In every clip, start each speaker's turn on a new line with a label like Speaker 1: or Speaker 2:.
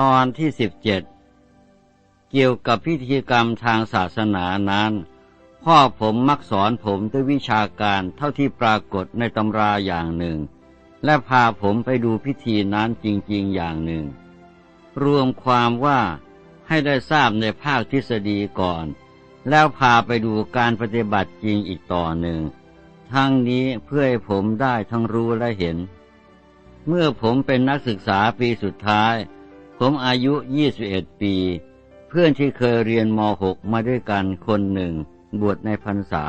Speaker 1: ตอนที่สิบเจ็ดเกี่ยวกับพิธีกรรมทางศาสนานั้น พ่อผมมักสอนผมด้วยวิชาการเท่าที่ปรากฏในตำราอย่างหนึ่ง และพาผมไปดูพิธีนั้นจริง ๆ อย่างหนึ่ง รวมความว่าให้ได้ทราบในภาคทฤษฎีก่อน แล้วพาไปดูการปฏิบัติจริงอีกต่อหนึ่ง ทั้งนี้เพื่อให้ผมได้ทั้งรู้และเห็น เมื่อผมเป็นนักศึกษาปีสุดท้าย ผมอายุ 21 ปี เพื่อนที่เคยเรียนม .6 มาด้วยกันคนหนึ่ง บวชในพรรษา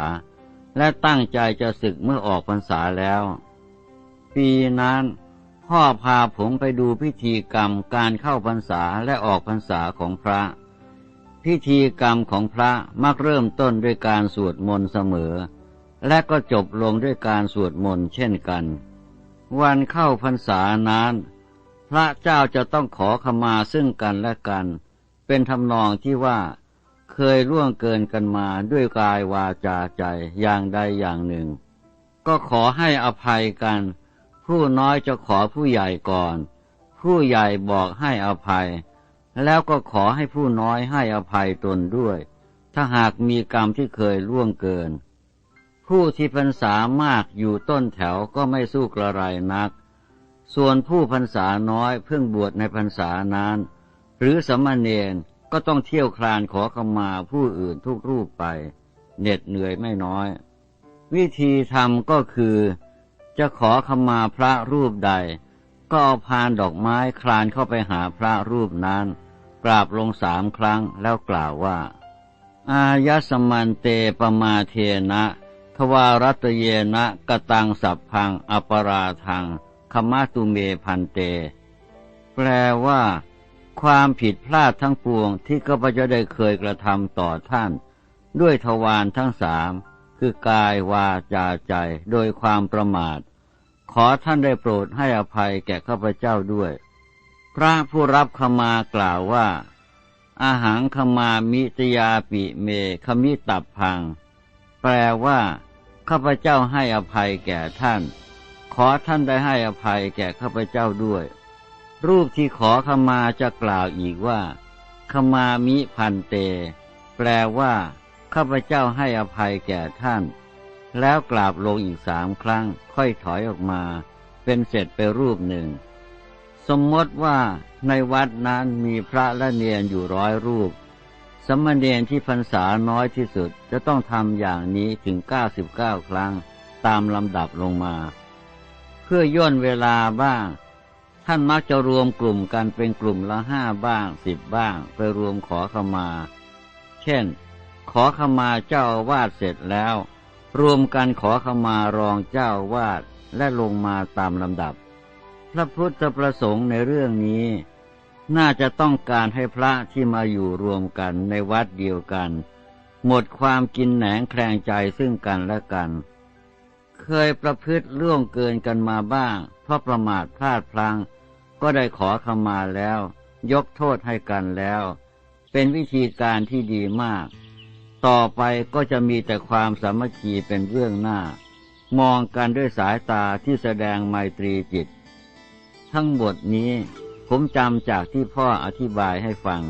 Speaker 1: และตั้งใจจะศึกเมื่อออกพรรษาแล้ว ปีนั้น พ่อพาผมไปดูพิธีกรรมการเข้าพรรษาและออกพรรษาของพระ พิธีกรรมของพระมักเริ่มต้นด้วยการสวดมนต์เสมอ และก็จบลงด้วยการสวดมนต์เช่นกัน วันเข้าพรรษานั้น ระเจ้าจะต้องขอขมาซึ่งกันและกัน เป็นทำนองที่ว่าเคยล่วงเกินกันมาด้วยกายวาจาใจอย่างใดอย่างหนึ่ง ก็ขอให้อภัยกัน ผู้น้อยจะขอผู้ใหญ่ก่อน ผู้ใหญ่บอกให้อภัย แล้วก็ขอให้ผู้น้อยให้อภัยตนด้วย ถ้าหากมีกรรมที่เคยล่วงเกิน ผู้ที่พรรษามากอยู่ต้นแถวก็ไม่สู้กระไรนัก ส่วนผู้พรรษาน้อยเพิ่งบวชในพรรษานานหรือสมณเณรก็ต้องเที่ยวคลานขอขมาผู้อื่นทุกรูปไป เหน็ดเหนื่อยไม่น้อย วิธีทำก็คือ จะขอขมาพระรูปใด ก็เอาพานดอกไม้คลานเข้าไปหาพระรูปนั้น กราบลงสามครั้งแล้วกล่าวว่า อายสมันเตปมาเทนะ ทวารัตเยนะกตังสัพพังอปราทัง คมาตุเมพันเต แปลว่า ความผิดพลาดทั้งปวงที่ข้าพเจ้าได้เคยกระทำต่อท่าน ด้วยทวารทั้งสามคือกายวาจาใจโดยความประมาท ขอท่านได้โปรดให้อภัยแก่ข้าพเจ้าด้วย พระผู้รับขมากล่าวว่าอาหารขมามิตยาปิเมขมิตับพัง แปลว่า ข้าพเจ้าให้อภัยแก่ท่าน ขอท่านได้ให้อภัยแก่ข้าพเจ้าด้วย รูปที่ขอขมาจะกล่าวอีกว่าขมามิพันเต แปลว่า ข้าพเจ้าให้อภัยแก่ท่าน แล้วกราบลงอีกสามครั้ง ค่อยถอยออกมา เป็นเสร็จไปรูปหนึ่ง สมมติว่าในวัดนั้นมีพระและเนียนอยู่ร้อยรูป สมณเณรที่พรรษาน้อยที่สุดจะต้องทำอย่างนี้ถึง99ครั้ง ตามลำดับลงมา เพื่อย่นเวลาบ้าง ท่านมักจะรวมกลุ่มกันเป็นกลุ่มละห้าบ้างสิบบ้าง ไปรวมขอขมา เช่น ขอขมาเจ้าวาดเสร็จแล้ว รวมกันขอขมารองเจ้าวาดและลงมาตามลำดับ พระพุทธประสงค์ในเรื่องนี้ น่าจะต้องการให้พระที่มาอยู่รวมกันในวัดเดียวกัน หมดความกินแหนงแคลงใจซึ่งกันและกัน เคยประพฤติล่วงเกินกันมาบ้าง เพราะประมาทพลาดพลั้งก็ได้ขอขมาแล้ว ยกโทษให้กันแล้ว เป็นวิธีการที่ดีมาก ต่อไปก็จะมีแต่ความสามัคคีเป็นเรื่องหน้า มองกันด้วยสายตาที่แสดงไมตรีจิต ทั้งหมดนี้ผมจำจากที่พ่ออธิบายให้ฟัง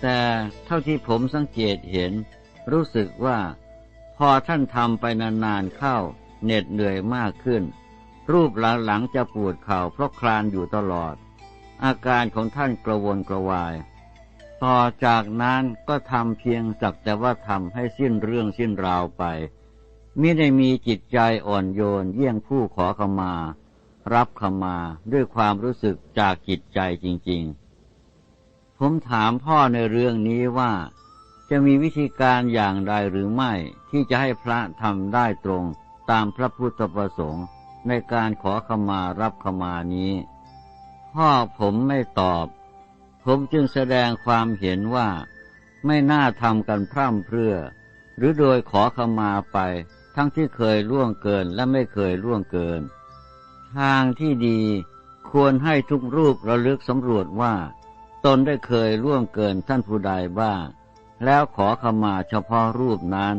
Speaker 1: แต่เท่าที่ผมสังเกตเห็น รู้สึกว่าพอท่านทำไปนานๆเข้า เหน็ดเหนื่อยมากขึ้น รูปหลังหลังจะปวดเข่าเพราะคลานอยู่ตลอด อาการของท่านกระวนกระวาย ต่อจากนั้นก็ทำเพียงสักแต่ว่าทำให้สิ้นเรื่องสิ้นราวไปมิได้มีจิตใจอ่อนโยนเยี่ยงผู้ขอขมา รับขมาด้วยความรู้สึกจากจิตใจจริง ๆ ผมถามพ่อในเรื่องนี้ว่า จะมีวิธีการอย่างใดหรือไม่ที่จะให้พระทำได้ตรง ตามพระพุทธประสงค์ในการขอขมารับขมานี้ พ่อผมไม่ตอบ ผมจึงแสดงความเห็นว่าไม่น่าทำกันพร่ำเพรื่อ หรือโดยขอขมาไป ทั้งที่เคยล่วงเกินและไม่เคยล่วงเกิน ทางที่ดีควรให้ทุกรูประลึกสำรวจว่า ตนได้เคยล่วงเกินท่านผู้ใดบ้าง แล้วขอขมาเฉพาะรูปนั้น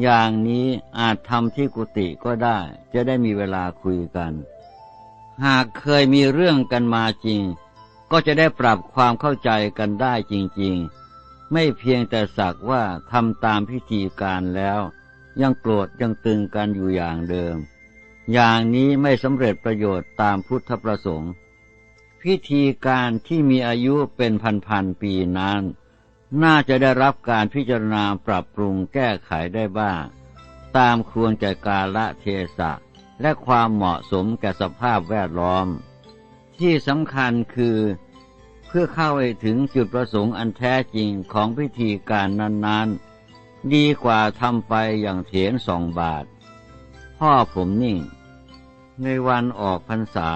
Speaker 1: อย่างนี้อาจทำที่กุฏิก็ได้ จะได้มีเวลาคุยกัน หากเคยมีเรื่องกันมาจริง ก็จะได้ปรับความเข้าใจกันได้จริง ๆ ไม่เพียงแต่สักว่าทำตามพิธีการแล้ว ยังโกรธยังตึงกันอยู่อย่างเดิม อย่างนี้ไม่สำเร็จประโยชน์ตามพุทธประสงค์ พิธีการที่มีอายุเป็นพันๆปีนั้น น่าจะได้รับการพิจารณาปรับปรุงแก้ไขได้บ้าง ตามควรแก่กาละเทศะ และความเหมาะสมแก่สภาพแวดล้อม ที่สำคัญคือ เพื่อเข้าไปถึงจุดประสงค์อันแท้จริงของพิธีการนั้นๆ ดีกว่าทำไปอย่างเถียนสองบาท พ่อผมนิ่ง ในวันออกพรรษา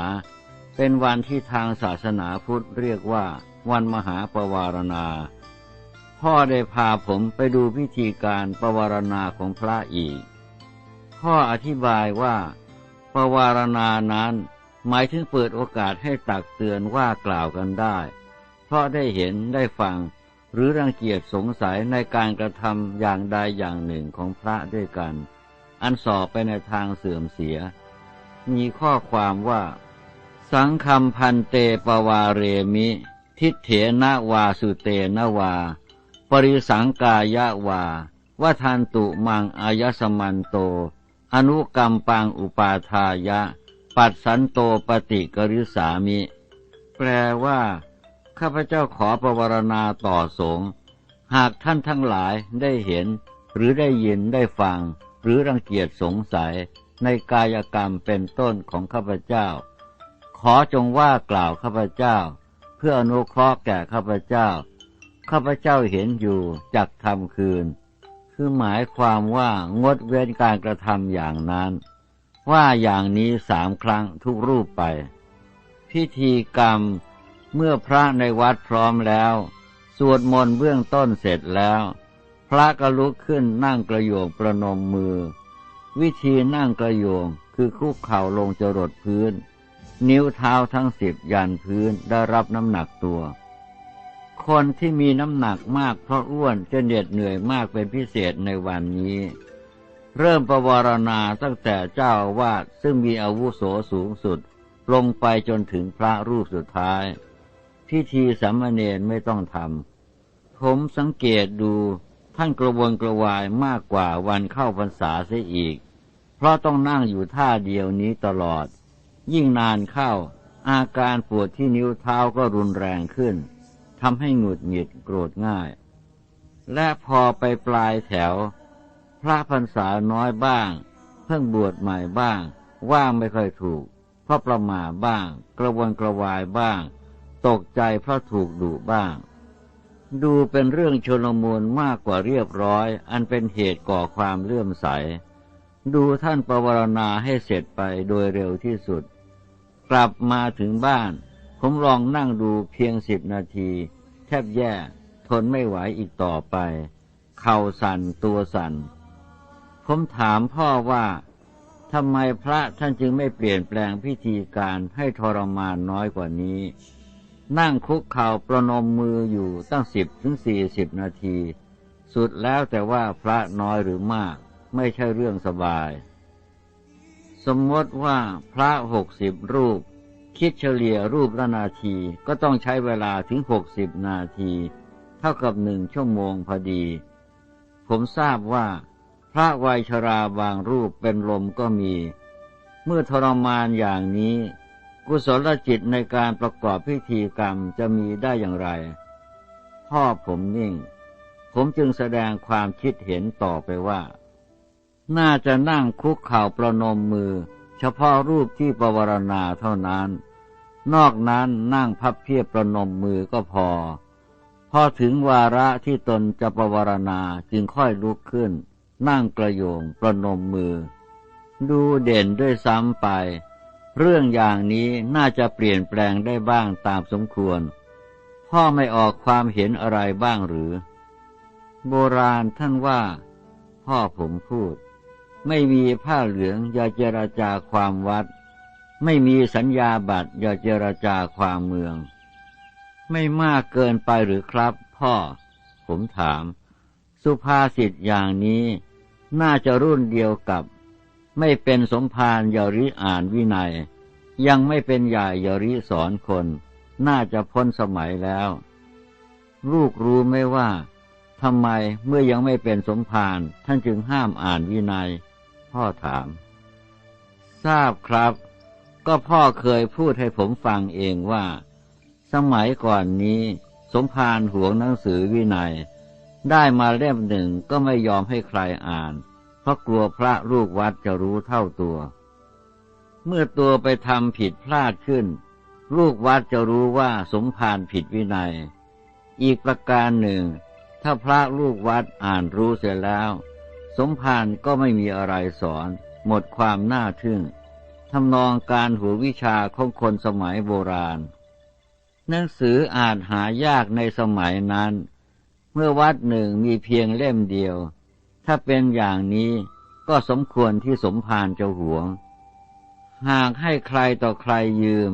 Speaker 1: เป็นวันที่ทางศาสนาพุทธเรียกว่า วันมหาปวารณา พ่อได้พาผมไปดูพิธีการประวารณาของพระอีก พ่ออธิบายว่าประวารณานั้นหมายถึงเปิดโอกาสให้ตักเตือนว่ากล่าวกันได้ เพราะได้เห็นได้ฟังหรือรังเกียจสงสัยในการกระทำอย่างใดอย่างหนึ่งของพระด้วยกัน อันสอบไปในทางเสื่อมเสีย มีข้อความว่า สังคำพันเตปวาเรมิ ทิเถนาวาสุเตนวา ปริสังกายะวาว่าทันตุมังอายสมันโต อนุกรรมปังอุปาทายะ ปัดสันโตปฏิกริสามิ แปลว่า ข้าพเจ้าขอประวรณาต่อสงฆ์หากท่านทั้งหลายได้เห็น หรือได้ยินได้ฟัง หรือรังเกียจสงสัยในกายกรรมเป็นต้นของข้าพเจ้า ขอจงว่ากล่าวข้าพเจ้า เพื่ออนุเคราะห์แก่ข้าพเจ้า ข้าพเจ้าเห็นอยู่จักทำคืน คือหมายความว่างดเว้นการกระทำอย่างนั้น ว่าอย่างนี้สามครั้งทุกรูปไป พิธีกรรมเมื่อพระในวัดพร้อมแล้ว สวดมนต์เบื้องต้นเสร็จแล้ว พระก็ลุกขึ้นนั่งกระโยงประนมมือ วิธีนั่งกระโยงคือคุกเข่าลงจรดพื้น นิ้วเท้าทั้งสิบยันพื้นได้รับน้ำหนักตัว คนที่มีน้ำหนักมากเพราะอ้วนจะเหน็ดเหนื่อยมากเป็นพิเศษในวันนี้ เริ่มประวารณาตั้งแต่เจ้าวาดซึ่งมีอาวุโสสูงสุด ลงไปจนถึงพระรูปสุดท้าย พิธีสัมมเนรไม่ต้องทำผมสังเกตดูท่านกระวนกระวายมากกว่าวันเข้าพรรษาเสียอีก เพราะต้องนั่งอยู่ท่าเดียวนี้ตลอด ยิ่งนานเข้า อาการปวดที่นิ้วเท้าก็รุนแรงขึ้น ทำให้หงุดหงิดโกรธง่าย และพอไปปลายแถว พระพรรษาน้อยบ้าง เพิ่งบวชใหม่บ้าง ว่างไม่ค่อยถูก เพราะประมาบ้าง กระวนกระวายบ้าง ตกใจเพราะถูกดุบ้าง ดูเป็นเรื่องชนมูลมากกว่าเรียบร้อย อันเป็นเหตุก่อความเลื่อมใส ดูท่านประวรณาให้เสร็จไปโดยเร็วที่สุด กลับมาถึงบ้าน ผมลองนั่งดูเพียงสิบนาที แทบแย่ ทนไม่ไหวอีกต่อไป เข่าสั่นตัวสั่น ผมถามพ่อว่าทำไมพระท่านจึงไม่เปลี่ยนแปลงพิธีการให้ทรมานน้อยกว่านี้ นั่งคุกเข่าประนมมืออยู่ตั้งสิบถึงสี่สิบนาที สุดแล้วแต่ว่าพระน้อยหรือมาก ไม่ใช่เรื่องสบาย สมมติว่าพระหกสิบรูป คิดเฉลี่ยรูปละนาทีก็ต้องใช้เวลาถึงหกสิบนาที เท่ากับหนึ่งชั่วโมงพอดี ผมทราบว่า พระวัยชราบางรูปเป็นลมก็มี เมื่อทรมานอย่างนี้ กุศลจิตในการประกอบพิธีกรรมจะมีได้อย่างไร พ่อผมนิ่ง ผมจึงแสดงความคิดเห็นต่อไปว่า น่าจะนั่งคุกเข่าประนมมือเฉพาะรูปที่ประวรณาเท่านั้น นอกนั้นนั่งพับเพียบประนมมือก็พอ พอถึงวาระที่ตนจะประวรณาจึงค่อยลุกขึ้น นั่งกระโยงประนมมือ ดูเด่นด้วยซ้ำไป เรื่องอย่างนี้น่าจะเปลี่ยนแปลงได้บ้างตามสมควร พ่อไม่ออกความเห็นอะไรบ้างหรือ โบราณท่านว่า พ่อผมพูด ไม่มีผ้าเหลืองอย่าเจราจาความวัด ไม่มีสัญญาบัตรอย่าเจรจาความเมือง ไม่มากเกินไปหรือครับ พ่อ ผมถาม สุภาษิตอย่างนี้ น่าจะรุ่นเดียวกับ ไม่เป็นสมภารยาริอ่านวินัย ยังไม่เป็นใหญ่ยาริสอนคน น่าจะพ้นสมัยแล้ว ลูกรู้ไหมว่าทำไมเมื่อยังไม่เป็นสมภารท่านจึงห้ามอ่านวินัย พ่อถาม ทราบครับ ก็พ่อเคยพูดให้ผมฟังเองว่า สมัยก่อนนี้ สมภารหวงหนังสือวินัย ได้มาเล่มหนึ่งก็ไม่ยอมให้ใครอ่าน เพราะกลัวพระลูกวัดจะรู้เท่าตัว เมื่อตัวไปทำผิดพลาดขึ้น ลูกวัดจะรู้ว่าสมภารผิดวินัย อีกประการหนึ่ง ถ้าพระลูกวัดอ่านรู้เสร็จแล้ว สมภารก็ไม่มีอะไรสอน หมดความน่าทึ่ง ทำนองการหัววิชาของคนสมัยโบราณ หนังสืออานหายากในสมัยนั้น เมื่อวัดหนึ่งมีเพียงเล่มเดียว ถ้าเป็นอย่างนี้ก็สมควรที่สมภารจะหวง หากให้ใครต่อใครยืม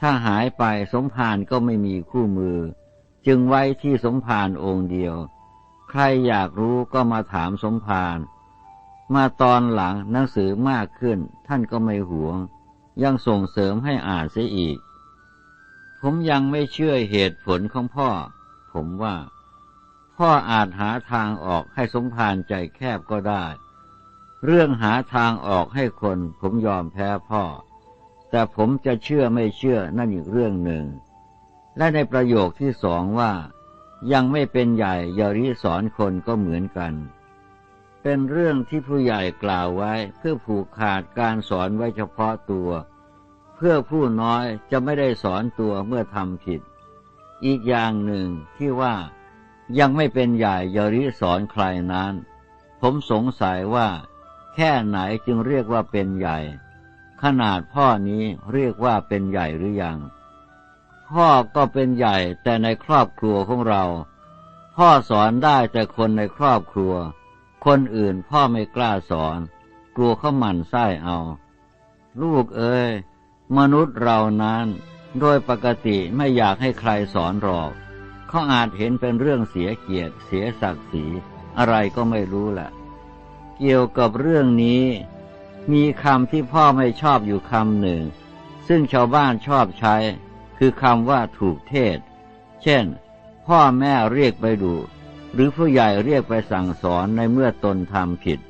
Speaker 1: ถ้าหายไปสมภารก็ไม่มีคู่มือ จึงไว้ที่สมภารองค์เดียว ใครอยากรู้ก็มาถามสมภาร มาตอนหลังหนังสือมากขึ้น ท่านก็ไม่หวง ยังส่งเสริมให้อ่านเสียอีก ผมยังไม่เชื่อเหตุผลของพ่อ ผมว่า พ่ออาจหาทางออกให้สมภารใจแคบก็ได้ เรื่องหาทางออกให้คนผมยอมแพ้พ่อ แต่ผมจะเชื่อไม่เชื่อนั่นอีกเรื่องหนึ่ง และในประโยคที่สองว่า ยังไม่เป็นใหญ่ย่าริสอนคนก็เหมือนกัน เป็นเรื่องที่ผู้ใหญ่กล่าวไว้เพื่อผูกขาดการสอนไว้เฉพาะตัว เพื่อผู้น้อยจะไม่ได้สอนตัวเมื่อทำผิด อีกอย่างหนึ่งที่ว่ายังไม่เป็นใหญ่ยริสอนใครนั้น ผมสงสัยว่า แค่ไหนจึงเรียกว่าเป็นใหญ่ ขนาดพ่อนี้เรียกว่าเป็นใหญ่หรือยัง พ่อก็เป็นใหญ่แต่ในครอบครัวของเรา พ่อสอนได้แต่คนในครอบครัว คนอื่นพ่อไม่กล้าสอน กลัวเขาหมั่นไส้เอา ลูกเอ้ย มนุษย์เรานั้นโดยปกติไม่อยากให้ใครสอนหรอก เขาอาจเห็นเป็นเรื่องเสียเกียรติเสียศักดิ์ศรีอะไรก็ไม่รู้แหละ เกี่ยวกับเรื่องนี้ มีคำที่พ่อไม่ชอบอยู่คำหนึ่ง ซึ่งชาวบ้านชอบใช้ คือคำว่าถูกเทศ เช่น พ่อแม่เรียกไปดู หรือผู้ใหญ่เรียกไปสั่งสอนในเมื่อตนทำผิด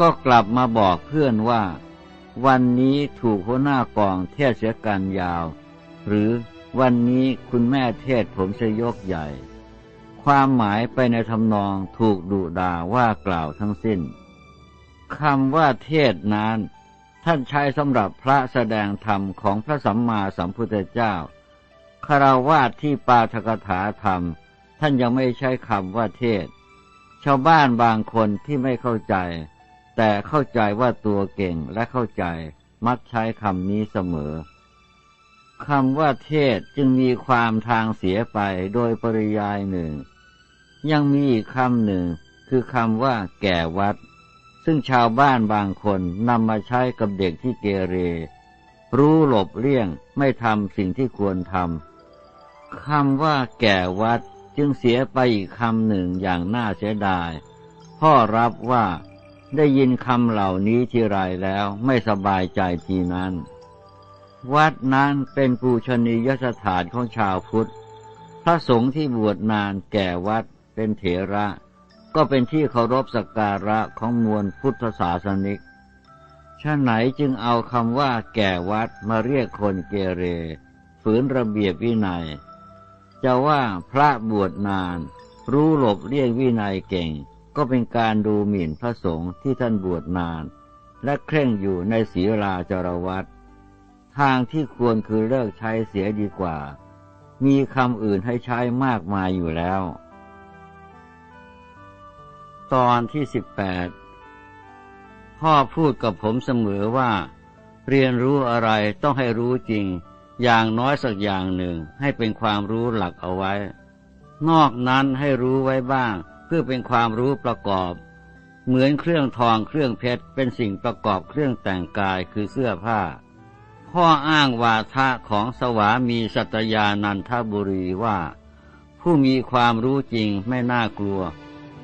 Speaker 1: ก็กลับมาบอกเพื่อนว่า วันนี้ถูกหัวหน้ากองเทศเสียกันยาว หรือวันนี้คุณแม่เทศผมจะยกใหญ่ ความหมายไปในทำนองถูกดุด่าว่ากล่าวทั้งสิ้นคำว่าเทศนั้นท่านใช้สำหรับพระแสดงธรรมของพระสัมมาสัมพุทธเจ้าคารวาสที่ปาทกถาธรรม ท่านยังไม่ใช้คำว่าเทศ ชาวบ้านบางคนที่ไม่เข้าใจ แต่เข้าใจว่าตัวเก่งและเข้าใจมักใช้คำนี้เสมอคำว่าเทศจึงมีความทางเสียไปโดยปริยายหนึ่ง ยังมีอีกคำหนึ่งคือคำว่าแก่วัด ซึ่งชาวบ้านบางคนนำมาใช้กับเด็กที่เกเร รู้หลบเลี่ยงไม่ทำสิ่งที่ควรทำคำว่าแก่วัด จึงเสียไปอีกคำหนึ่งอย่างน่าเสียดาย พ่อรับว่าได้ยินคำเหล่านี้ทีไรแล้วไม่สบายใจทีนั้น วัดนั้นเป็นปูชนียสถานของชาวพุทธ พระสงฆ์ที่บวชนานแก่วัดเป็นเถระ ก็เป็นที่เคารพสักการะของมวลพุทธศาสนิกชาไหนจึงเอาคำว่าแก่วัดมาเรียกคนเกเร ฝืนระเบียบวินัย จะว่าพระบวชนาน รู้หลบเรียกวินัยเก่ง ก็เป็นการดูหมิ่นพระสงฆ์ที่ท่านบวชนาน และเคร่งอยู่ในศีลาจรวัตทางที่ควรคือเลิกใช้เสียดีกว่า มีคำอื่นให้ใช้มากมายอยู่แล้ว ตอนที่สิบแปดพ่อพูดกับผมเสมอว่า เรียนรู้อะไรต้องให้รู้จริง อย่างน้อยสักอย่างหนึ่งให้เป็นความรู้หลักเอาไว้ นอกนั้นให้รู้ไว้บ้าง เพื่อเป็นความรู้ประกอบ เหมือนเครื่องทองเครื่องเพชรเป็นสิ่งประกอบเครื่องแต่งกายคือเสื้อผ้าพ่ออ้างวาทะของสวามีสัตยานันทบุรีว่า ผู้มีความรู้จริงไม่น่ากลัว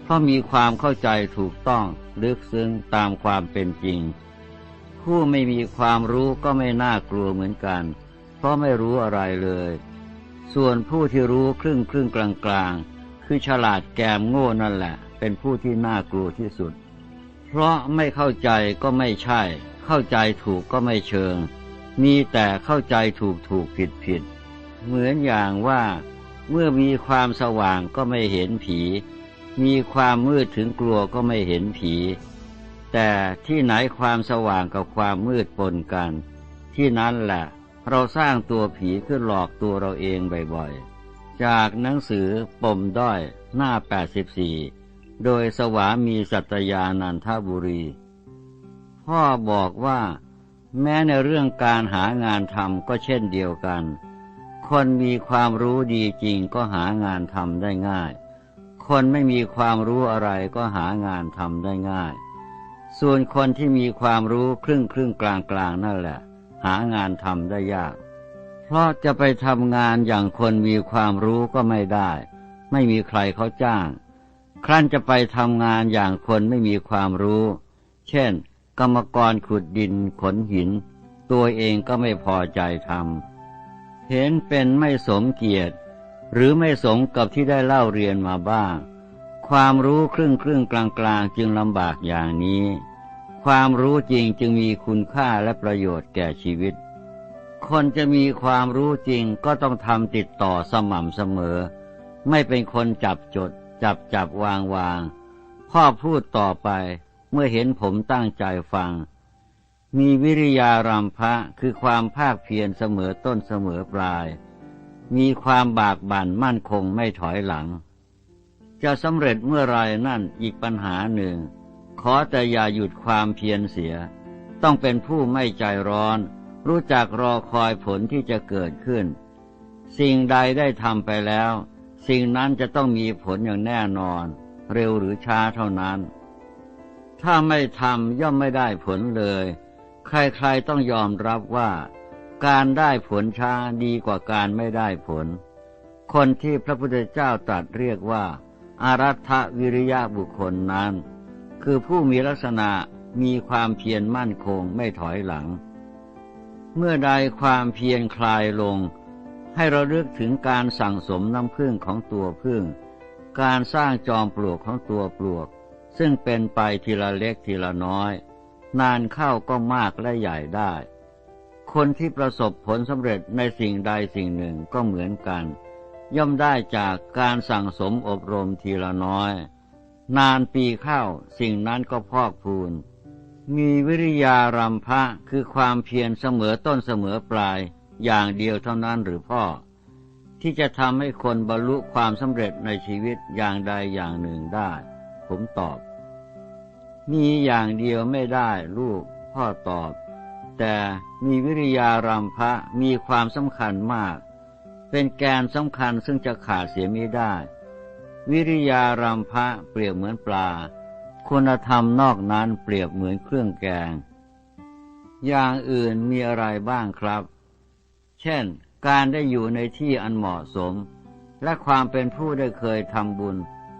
Speaker 1: เพราะมีความเข้าใจถูกต้องลึกซึ้งตามความเป็นจริง ผู้ไม่มีความรู้ก็ไม่น่ากลัวเหมือนกัน เพราะไม่รู้อะไรเลย ส่วนผู้ที่รู้ครึ่งครึ่งกลางกลางคือฉลาดแกมโง่นั่นแหละ เป็นผู้ที่น่ากลัวที่สุด เพราะไม่เข้าใจก็ไม่ใช่ เข้าใจถูกก็ไม่เชิง มีแต่เข้าใจถูกถูกผิดผิด เหมือนอย่างว่า เมื่อมีความสว่างก็ไม่เห็นผี มีความมืดถึงกลัวก็ไม่เห็นผีแต่ที่ไหนความสว่างกับความมืดปนกัน ที่นั้นแหละ เราสร้างตัวผีขึ้นหลอกตัวเราเองบ่อยๆ จากหนังสือปมด้อยหน้า 84 โดยสวามีสัตยานันทบุรี พ่อบอกว่า แม้ในเรื่องการหางานทำก็เช่นเดียวกัน คนมีความรู้ดีจริงก็หางานทำได้ง่าย คนไม่มีความรู้อะไรก็หางานทำได้ง่าย ส่วนคนที่มีความรู้ครึ่งครึ่งกลางกลางนั่นแหละ หางานทำได้ยาก เพราะจะไปทำงานอย่างคนมีความรู้ก็ไม่ได้ ไม่มีใครเขาจ้าง ครั้นจะไปทำงานอย่างคนไม่มีความรู้ เช่น กรรมกรขุดดินขนหิน ตัวเองก็ไม่พอใจทำเห็นเป็นไม่สมเกียรติ หรือไม่สมกับที่ได้เล่าเรียนมาบ้าง ความรู้ครึ่งครึ่งกลางกลางจึงลำบากอย่างนี้ ความรู้จริงจึงมีคุณค่าและประโยชน์แก่ชีวิต คนจะมีความรู้จริงก็ต้องทำติดต่อสม่ำเสมอ ไม่เป็นคนจับจด จับจับวางวาง พ่อพูดต่อไปเมื่อเห็นผมตั้งใจฟัง มีวิริยารำพะคือความภาคเพียรเสมอต้นเสมอปลาย มีความบากบั่นมั่นคงไม่ถอยหลัง จะสำเร็จเมื่อไรนั่นอีกปัญหาหนึ่ง ขอแต่อย่าหยุดความเพียรเสีย ต้องเป็นผู้ไม่ใจร้อน รู้จักรอคอยผลที่จะเกิดขึ้น สิ่งใดได้ทำไปแล้ว สิ่งนั้นจะต้องมีผลอย่างแน่นอน เร็วหรือช้าเท่านั้น ถ้าไม่ทำย่อมไม่ได้ผลเลย ใครๆต้องยอมรับว่า การได้ผลช้าดีกว่าการไม่ได้ผล คนที่พระพุทธเจ้าตรัสเรียกว่าอารัฐวิริยะบุคคลนั้น คือผู้มีลักษณะมีความเพียรมั่นคงไม่ถอยหลัง เมื่อใดความเพียรคลายลง ให้เราเลือกถึงการสั่งสมน้ำพึ่งของตัวพึ่ง การสร้างจอมปลวกของตัวปลวก ซึ่งเป็นไปทีละเล็กทีละน้อย นานเข้าก็มากและใหญ่ได้ คนที่ประสบผลสำเร็จในสิ่งใดสิ่งหนึ่งก็เหมือนกัน ย่อมได้จากการสั่งสมอบรมทีละน้อย นานปีเข้าสิ่งนั้นก็พอกพูน มีวิริยารำพะคือความเพียรเสมอต้นเสมอปลายอย่างเดียวเท่านั้นหรือพ่อ ที่จะทำให้คนบรรลุความสำเร็จในชีวิตอย่างใดอย่างหนึ่งได้ ผมตอบ มีอย่างเดียวไม่ได้ลูกพ่อตอบ แต่มีวิริยารำพะมีความสำคัญมาก เป็นแกนสำคัญซึ่งจะขาดเสียไม่ได้ วิริยารำพะเปรียบเหมือนปลา คุณธรรมนอกนั้นเปรียบเหมือนเครื่องแกง อย่างอื่นมีอะไรบ้างครับ เช่น การได้อยู่ในที่อันเหมาะสม และความเป็นผู้ได้เคยทำบุญ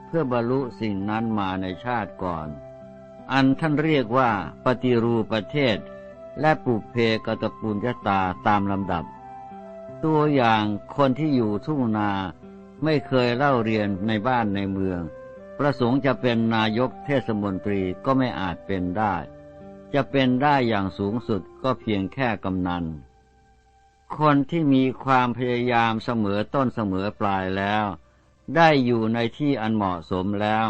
Speaker 1: เพื่อบรรลุสิ่งนั้นมาในชาติก่อน อันท่านเรียกว่าปฏิรูประเทศ และปุเพกตปุญญาตาตามลำดับ ตัวอย่างคนที่อยู่ทุ่งนา ไม่เคยเล่าเรียนในบ้านในเมือง ประสงค์จะเป็นนายกเทศมนตรีก็ไม่อาจเป็นได้ จะเป็นได้อย่างสูงสุดก็เพียงแค่กำนัน คนที่มีความพยายามเสมอต้นเสมอปลายแล้ว ได้อยู่ในที่อันเหมาะสมแล้ว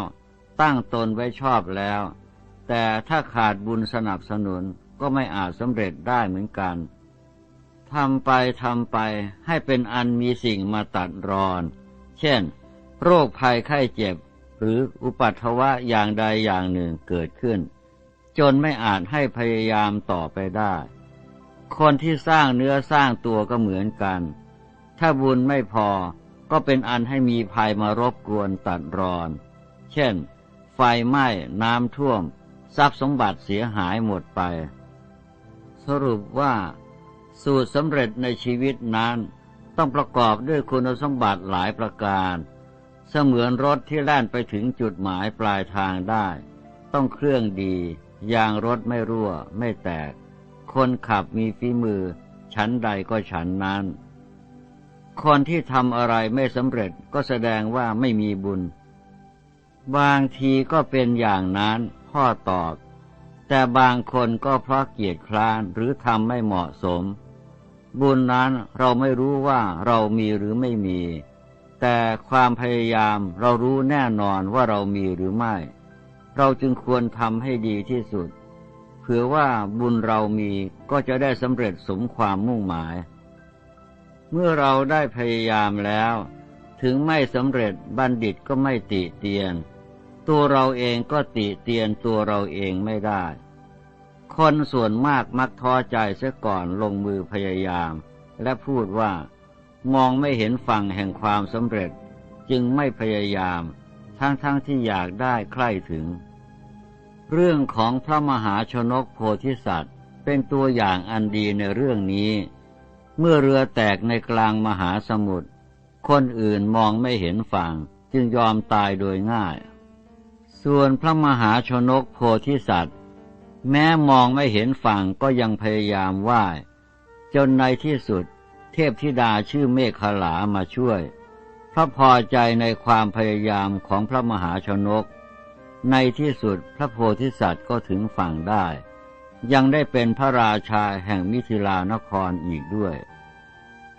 Speaker 1: ตั้งตนไว้ชอบแล้ว แต่ถ้าขาดบุญสนับสนุนก็ไม่อาจสำเร็จได้เหมือนกันทำไปทำไปให้เป็นอันมีสิ่งมาตัดรอน เช่น โรคภัยไข้เจ็บ หรืออุปัตวะอย่างใดอย่างหนึ่งเกิดขึ้น จนไม่อาจให้พยายามต่อไปได้ คนที่สร้างเนื้อสร้างตัวก็เหมือนกัน ถ้าบุญไม่พอก็เป็นอันให้มีภัยมารบกวนตัดรอน เช่น ไฟไหม้ น้ำท่วม ทรัพย์สมบัติเสียหายหมดไป สรุปว่า สูตรสำเร็จในชีวิตนั้น ต้องประกอบด้วยคุณสมบัติหลายประการ เสมือนรถที่แล่นไปถึงจุดหมายปลายทางได้ ต้องเครื่องดี ยางรถไม่รั่ว ไม่แตก คนขับมีฝีมือ ชั้นใดก็ชั้นนั้น คนที่ทำอะไรไม่สำเร็จก็แสดงว่าไม่มีบุญ บางทีก็เป็นอย่างนั้นพ่อตอบ แต่บางคนก็เพราะเกียจคร้านหรือทำไม่เหมาะสม บุญนั้นเราไม่รู้ว่าเรามีหรือไม่มี แต่ความพยายามเรารู้แน่นอนว่าเรามีหรือไม่ เราจึงควรทำให้ดีที่สุด เผื่อว่าบุญเรามีก็จะได้สำเร็จสมความมุ่งหมาย เมื่อเราได้พยายามแล้ว ถึงไม่สำเร็จบัณฑิตก็ไม่ติเตียน ตัวเราเองก็ติเตียนตัวเราเองไม่ได้ คนส่วนมากมักท้อใจเสียก่อนลงมือพยายาม และพูดว่ามองไม่เห็นฝั่งแห่งความสำเร็จ จึงไม่พยายาม ทั้งๆทที่อยากได้ใคร่ถึง เรื่องของพระมหาชนกโพธิสัตว์ เป็นตัวอย่างอันดีในเรื่องนี้ เมื่อเรือแตกในกลางมหาสมุทรคนอื่นมองไม่เห็นฝั่งจึงยอมตายโดยง่าย ส่วนพระมหาชนกโพธิสัตว์ แม้มองไม่เห็นฝั่งก็ยังพยายามว่ายจนในที่สุด เทพธิดาชื่อเมฆขลามาช่วย พระพอใจในความพยายามของพระมหาชนก ในที่สุดพระโพธิสัตว์ก็ถึงฝั่งได้ ยังได้เป็นพระราชาแห่งมิถิลานครอีกด้วย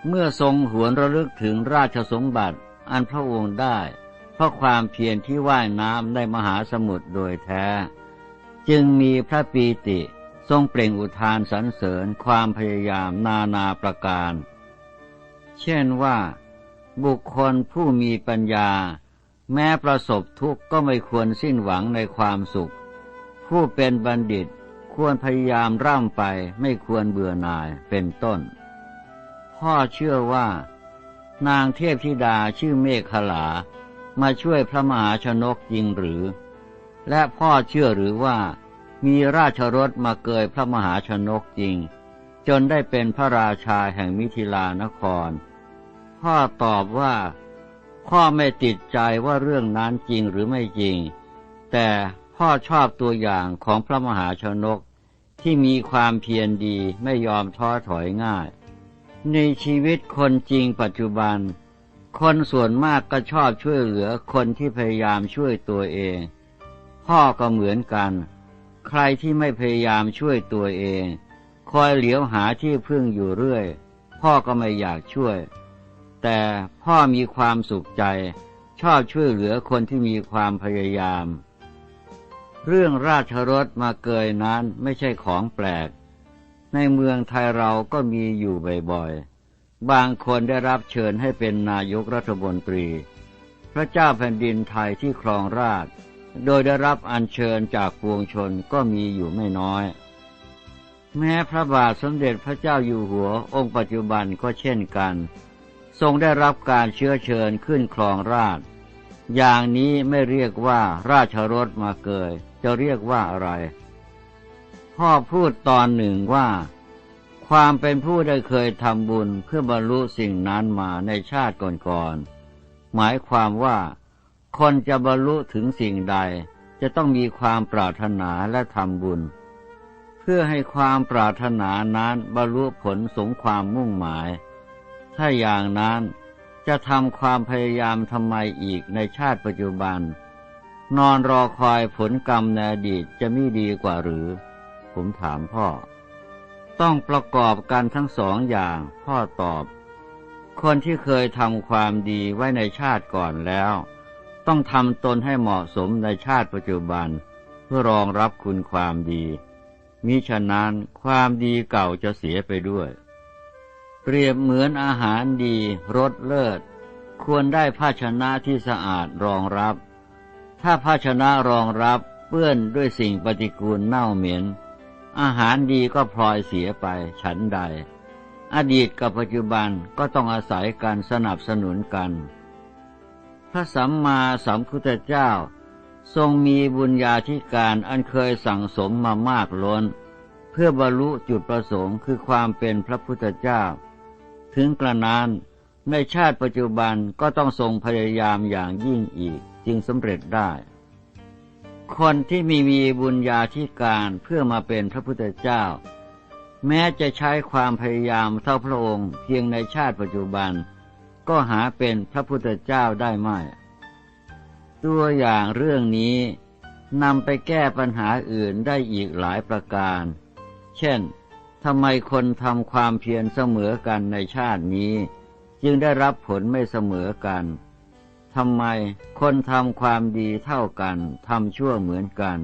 Speaker 1: เมื่อทรงหวนระลึกถึงราชสมบัติอันพระองค์ได้ เพราะความเพียรที่ว่ายน้ำในมหาสมุทรโดยแท้ จึงมีพระปีติทรงเปล่งอุทานสรรเสริญความพยายามนานาประการ เช่นว่า บุคคลผู้มีปัญญา แม้ประสบทุกข์ก็ไม่ควรสิ้นหวังในความสุข ผู้เป็นบัณฑิตควรพยายามร่ำไปไม่ควรเบื่อหน่ายเป็นต้น พ่อเชื่อว่า นางเทพธิดาชื่อเมฆขลา มาช่วยพระมหาชนกจริงหรือ และพ่อเชื่อหรือว่ามีราชรถมาเกยพระมหาชนกจริง จนได้เป็นพระราชาแห่งมิถิลานคร พ่อตอบว่าพ่อไม่ติดใจว่าเรื่องนั้นจริงหรือไม่จริง แต่พ่อชอบตัวอย่างของพระมหาชนกที่มีความเพียรดีไม่ยอมท้อถอยง่าย ในชีวิตคนจริงปัจจุบัน คนส่วนมากก็ชอบช่วยเหลือคนที่พยายามช่วยตัวเอง พ่อก็เหมือนกัน ใครที่ไม่พยายามช่วยตัวเอง คอยเหลียวหาที่พึ่งอยู่เรื่อย พ่อก็ไม่อยากช่วย แต่พ่อมีความสุขใจ ชอบช่วยเหลือคนที่มีความพยายาม เรื่องราชรถมาเกยนั้นไม่ใช่ของแปลก ในเมืองไทยเราก็มีอยู่บ่อยๆ บางคนได้รับเชิญให้เป็นนายกรัฐมนตรี พระเจ้าแผ่นดินไทยที่ครองราช โดยได้รับอัญเชิญจากปวงชนก็มีอยู่ไม่น้อย แม้พระบาทสมเด็จพระเจ้าอยู่หัวองค์ปัจจุบันก็เช่นกัน ทรงได้รับการเชื้อเชิญขึ้นครองราช อย่างนี้ไม่เรียกว่าราชรถมาเกย จะเรียกว่าอะไร พ่อพูดตอนหนึ่งว่า ความเป็นผู้ได้เคยทำบุญเพื่อบรรลุสิ่งนั้นมาในชาติก่อนๆหมายความว่า คนจะบรรลุถึงสิ่งใดจะต้องมีความปรารถนาและทำบุญ เพื่อให้ความปรารถนานั้นบรรลุผลสมความมุ่งหมาย ถ้าอย่างนั้นจะทำความพยายามทำไมอีกในชาติปัจจุบัน นอนรอคอยผลกรรมในอดีตจะไม่ดีกว่าหรือ ผมถามพ่อ ต้องประกอบกันทั้งสองอย่างพ่อตอบ คนที่เคยทำความดีไว้ในชาติก่อนแล้ว ต้องทำตนให้เหมาะสมในชาติปัจจุบัน เพื่อรองรับคุณความดี มิฉะนั้นความดีเก่าจะเสียไปด้วย เปรียบเหมือนอาหารดีรสเลิศ ควรได้ภาชนะที่สะอาดรองรับ ถ้าภาชนะรองรับเปื้อนด้วยสิ่งปฏิกูลเน่าเหม็น อาหารดีก็พลอยเสียไปฉันใด อดีตกับปัจจุบันก็ต้องอาศัยการสนับสนุนกัน พระสัมมาสัมพุทธเจ้า ทรงมีบุญญาธิการอันเคยสั่งสมมามากล้น เพื่อบรรลุจุดประสงค์คือความเป็นพระพุทธเจ้า ถึงกระนั้นในชาติปัจจุบันก็ต้องทรงพยายามอย่างยิ่งอีกจึงสำเร็จได้ คนที่มีมีบุญญาธิการเพื่อมาเป็นพระพุทธเจ้า แม้จะใช้ความพยายามเท่าพระองค์เพียงในชาติปัจจุบัน ก็หาเป็นพระพุทธเจ้าได้ไหมตัวอย่างเรื่องนี้นำไปแก้ปัญหาอื่นได้อีกหลายประการ เช่นทำไมคนทำความเพียรเสมอกันในชาตินี้ จึงได้รับผลไม่เสมอกันทำไมคนทำความดีเท่ากันทำชั่วเหมือนกัน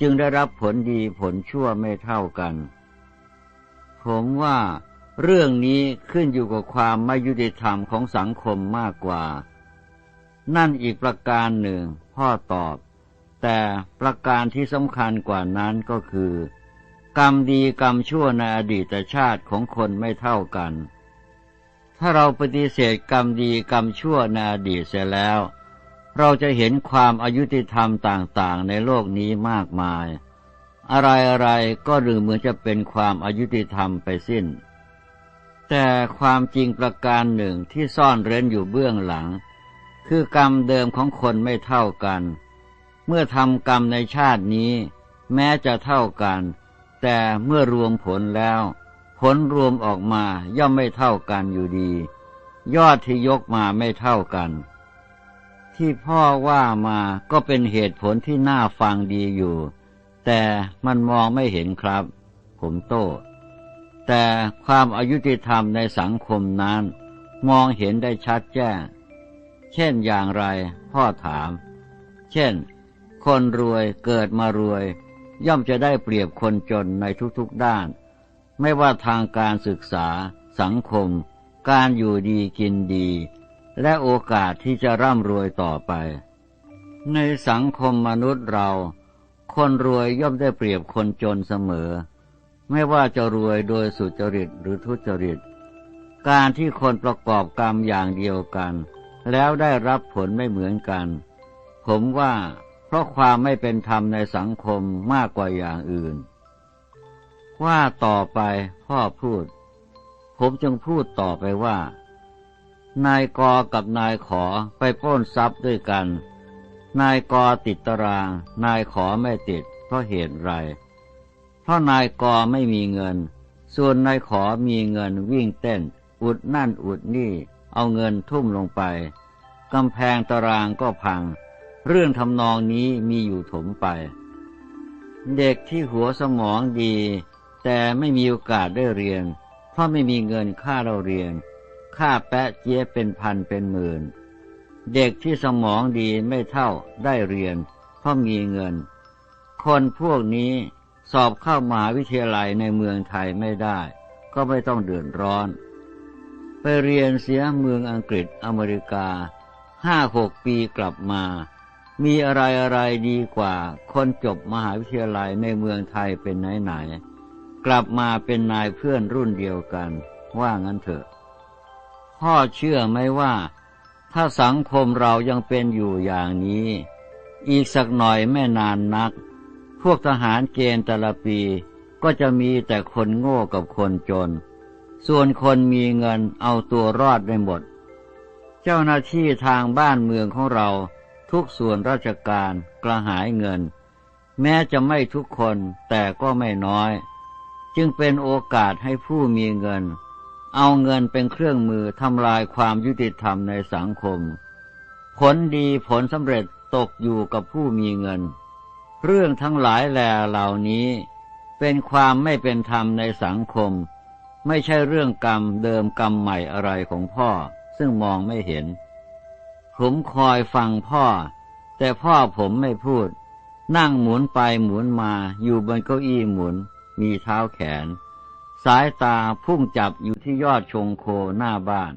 Speaker 1: จึงได้รับผลดีผลชั่วไม่เท่ากัน ผมว่า เรื่องนี้ขึ้นอยู่กับความไม่ยุติธรรมของสังคมมากกว่า นั่นอีกประการหนึ่ง พ่อตอบ แต่ประการที่สำคัญกว่านั้นก็คือ กรรมดีกรรมชั่วในอดีตชาติของคนไม่เท่ากัน ถ้าเราปฏิเสธกรรมดีกรรมชั่วในอดีตเสียแล้ว เราจะเห็นความอายุติธรรมต่างๆ ในโลกนี้มากมาย อะไรๆก็ดูเหมือนจะเป็นความอายุติธรรมไปสิ้น แต่ความจริงประการหนึ่งที่ซ่อนเร้นอยู่เบื้องหลัง คือกรรมเดิมของคนไม่เท่ากัน เมื่อทำกรรมในชาตินี้ แม้จะเท่ากัน แต่เมื่อรวมผลแล้ว ผลรวมออกมาย่อมไม่เท่ากันอยู่ดี ยอดที่ยกมาไม่เท่ากัน ที่พ่อว่ามาก็เป็นเหตุผลที่น่าฟังดีอยู่ แต่มันมองไม่เห็นครับ ผมโต้ แต่ความอายุติธรรมในสังคมนั้น มองเห็นได้ชัดแจ้ง เช่นอย่างไรพ่อถาม เช่น คนรวยเกิดมารวย ย่อมจะได้เปรียบคนจนในทุกๆด้าน ไม่ว่าทางการศึกษา สังคม การอยู่ดีกินดี และโอกาสที่จะร่ำรวยต่อไป ในสังคมมนุษย์เรา คนรวยย่อมได้เปรียบคนจนเสมอ ไม่ว่าจะรวยโดยสุจริตหรือทุจริต การที่คนประกอบกรรมอย่างเดียวกัน แล้วได้รับผลไม่เหมือนกัน ผมว่าเพราะความไม่เป็นธรรมในสังคมมากกว่าอย่างอื่น ว่าต่อไปพ่อพูด ผมจึงพูดต่อไปว่า นายกอกับนายขอไปป้นทรัพย์ด้วยกัน นายกอติดตาราง นายขอไม่ติดเพราะเหตุไร เพราะนายกอไม่มีเงิน ส่วนนายขอมีเงินวิ่งเต้น อุดนั่นอุดนี่ เอาเงินทุ่มลงไป กำแพงตารางก็พัง เรื่องทำนองนี้มีอยู่ถมไป เด็กที่หัวสมองดี แต่ไม่มีโอกาสได้เรียน เพราะไม่มีเงินค่าเราเรียน ค่าแปะเจี๊ยเป็นพันเป็นหมื่น เด็กที่สมองดีไม่เท่าได้เรียน เพราะมีเงิน คนพวกนี้ สอบเข้ามหาวิทยาลัยในเมืองไทยไม่ได้ ก็ไม่ต้องเดือดร้อน ไปเรียนเสียเมืองอังกฤษอเมริกาห้าหกปีกลับมา มีอะไรอะไรดีกว่า คนจบมหาวิทยาลัยในเมืองไทยเป็นไหนไหนกลับมาเป็นนายเพื่อนรุ่นเดียวกัน ว่างั้นเถอะ พ่อเชื่อไหมว่า ถ้าสังคมเรายังเป็นอยู่อย่างนี้ อีกสักหน่อยไม่นานนัก วกทหารเกณฑ์แต่ละปีก็จะมีแต่คนโง่กับคนจน ส่วนคนมีเงินเอาตัวรอดได้หมด เจ้าหน้าที่ทางบ้านเมืองของเราทุกส่วนราชการกระหายเงิน แม้จะไม่ทุกคนแต่ก็ไม่น้อย จึงเป็นโอกาสให้ผู้มีเงิน เอาเงินเป็นเครื่องมือทำลายความยุติธรรมในสังคม ผลดีผลสำเร็จตกอยู่กับผู้มีเงิน เรื่องทั้งหลายแหล่เหล่านี้ เป็นความไม่เป็นธรรมในสังคม ไม่ใช่เรื่องกรรมเดิมกรรมใหม่อะไรของพ่อ ซึ่งมองไม่เห็น ผมคอยฟังพ่อ แต่พ่อผมไม่พูด นั่งหมุนไปหมุนมาอยู่บนเก้าอี้หมุน มีเท้าแขน สายตาพุ่งจับอยู่ที่ยอดชงโคหน้าบ้าน